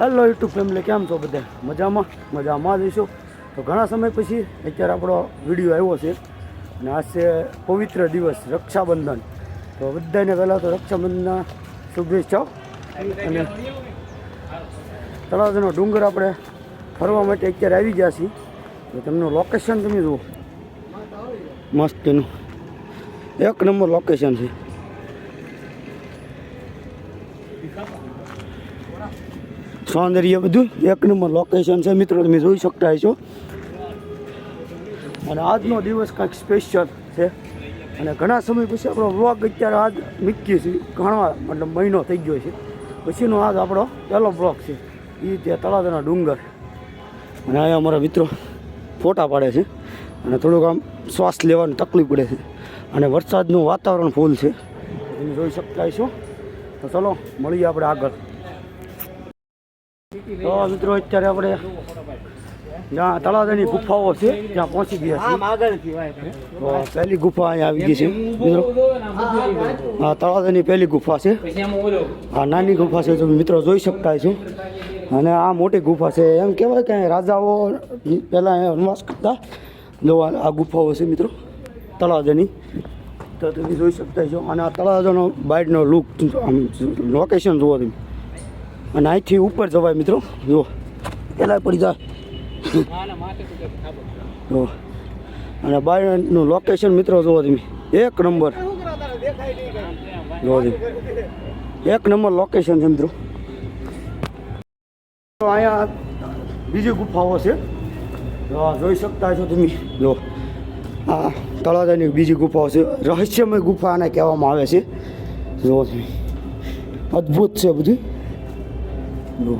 Hello YouTube family કેમ છો બધા? મજામાં? મજામાં જઈશું તો ઘણા સમય પછી અત્યારે આપણો વીડિયો આવ્યો છે અને આજ છે પવિત્ર દિવસ, રક્ષાબંધન. તો બધાને પહેલાં તો રક્ષાબંધનના શુભેચ્છાઓ. અને તળાવનો ડુંગર આપણે ફરવા માટે અત્યારે આવી ગયા છીએ. તો તેમનું લોકેશન તમે જુઓ. મસ્ત એનું. એક નંબર લોકેશન છે. સૌંદર્ય બધું. એક નંબર લોકેશન છે મિત્રો, તમે જોઈ શકતા છો અને આજનો દિવસ કાંઈક સ્પેશિયલ છે. અને ઘણા સમય પછી આપણો વ્લોગ અત્યારે આજ મૂકીએ છીએ ઘણા, મતલબ મહિનો થઈ ગયો છે. પછીનો આજ આપણો પહેલો બ્લોગ છે. એ ત્યાં તળાવના ડુંગર. અને અહીંયા અમારા મિત્રો ફોટા પાડે છે. અને થોડુંક આમ શ્વાસ લેવાની તકલીફ પડે છે. અને વરસાદનું વાતાવરણ ફૂલ છે. તમે જોઈ શકતા છો તો ચલો, મળીએ આપણે આગળ. તો મિત્રો અત્યારે આપણે જ્યાં તળાવની ગુફાઓ છે, ત્યાં પહોંચી ગયા છે પહેલી ગુફા અહીંયા આવી ગઈ છે, મિત્રો. આ તળાવની પહેલી ગુફા છે. આ નાની ગુફા છે, તમે મિત્રો જોઈ શકતા છો. અને આ મોટી ગુફા છે. એમ કહેવાય કે રાજાઓ પહેલાં અહીંયા વનવાસ કરતા. જો આ ગુફાઓ છે, મિત્રો તળાવની તો તમે જોઈ શકતા છો. અને આ તળાવનો બાઇડનો લુક, આમ લોકેશન જુઓ તમે. અને અહીંથી ઉપર જવાય મિત્રો. જુઓ. પેલા પડી જાય અને બાયનું લોકેશન મિત્રો જુઓ તમે. એક નંબર. જુઓ એક નંબર લોકેશન છે મિત્રો. અહીંયા બીજી ગુફાઓ છે. જોઈ શકતા છો તમે. જો આ તળાજાની બીજી ગુફાઓ છે. રહસ્યમય ગુફા આને કહેવામાં આવે છે. જુઓ તમે. અદ્ભુત છે બધું. જો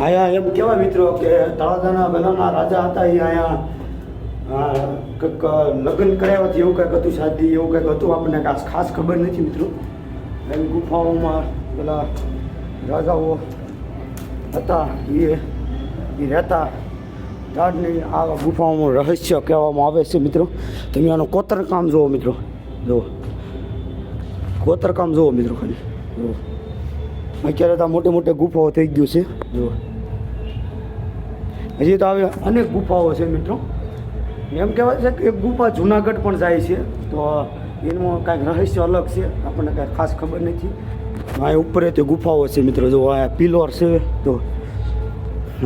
અહીંયા એમ કહેવાય મિત્રો કે તળાજાના પહેલાંના રાજા હતા, એ અહીંયા કંઈક લગ્ન કર્યા હતી, એવું કંઈક હતું શાદી, એવું કંઈક હતું આપણને ખાસ ખબર નથી મિત્રો. એમ ગુફાઓમાં પેલા રાજાઓ હતા, એ એ રહેતા. ત્યારની આ ગુફાઓમાં રહસ્ય કહેવામાં આવે છે મિત્રો. તમે આનું કોતરકામ જુઓ મિત્રો. જુઓ. કોતરકામ જુઓ મિત્રો ખાલી. જુઓ. અત્યારે તો આ મોટી મોટી ગુફાઓ થઈ ગયું છે. જુઓ હજી તો આવી અનેક ગુફાઓ છે મિત્રો. એમ કહેવાય છે કે એક ગુફા જુનાગઢ પણ જાય છે. તો એનું કાંઈક રહસ્ય અલગ છે. આપણને કાંઈ ખાસ ખબર નથી. આ ઉપર તે ગુફાઓ છે મિત્રો. જો આ પિલોર છે તો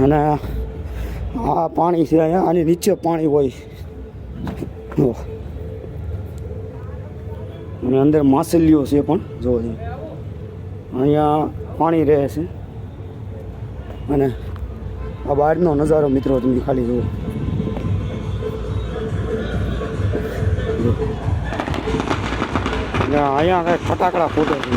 અને આ પાણી છે અહીંયા. આની નીચે પાણી હોય. અને અંદર માછલીઓ છે પણ. જોવા તમે અહીંયા પાણી રહે છે. અને આ બહારનો નજારો મિત્રો તમે ખાલી જુઓ. અહીંયા કાંઈ ફટાકડા ફૂટે છે.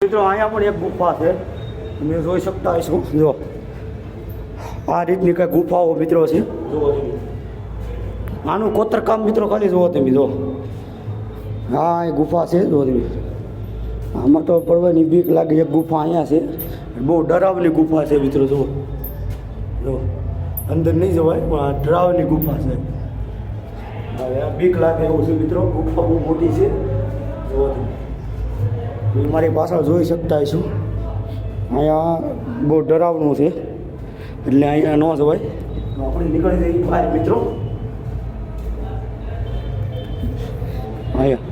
મિત્રો, અહીંયા પણ એક ગુફા છે. તમે જોઈ શકતા હશો. જો. આ રીતની કંઈ ગુફાઓ મિત્રો છે. આનું કોતરકામ મિત્રો ખાલી જુઓ તમે જો હા એ ગુફા છે જુઓ તમે. આમાં તો પડવાની બીક લાગે એક ગુફા અહીંયા છે. બહુ ડરાવની ગુફા છે મિત્રો જુઓ. જો. અંદર નહીં જવાય પણ આ ડરાવની ગુફા છે. હવે આ બીક લાગે એવું છે મિત્રો. ગુફા બહુ મોટી છે. જુઓ તમે. મારી પાછળ જોઈ શકતા હશો. અહીંયા બહુ ડરાવનું છે. એટલે અહીંયા ન જવાય આપણે નીકળી જઈએ બહાર મિત્રો. અહીંયા.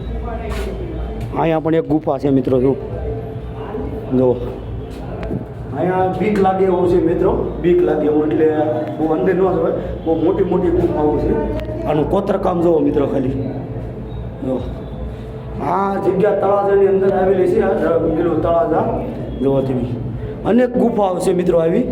અહીંયા પણ એક ગુફા છે મિત્રો જો જુઓ. અહીંયા બીક લાગે એવું છે મિત્રો. બીક લાગે એવું એટલે બહુ અંદર ન જવાય બહુ મોટી મોટી ગુફાઓ છે. આનું કોતરકામ જુઓ મિત્રો ખાલી. જો આ જગ્યા તળાજાની અંદર આવેલી છે આ પેલું તળાજા. જોવો તમે. અનેક ગુફાઓ છે મિત્રો આવી.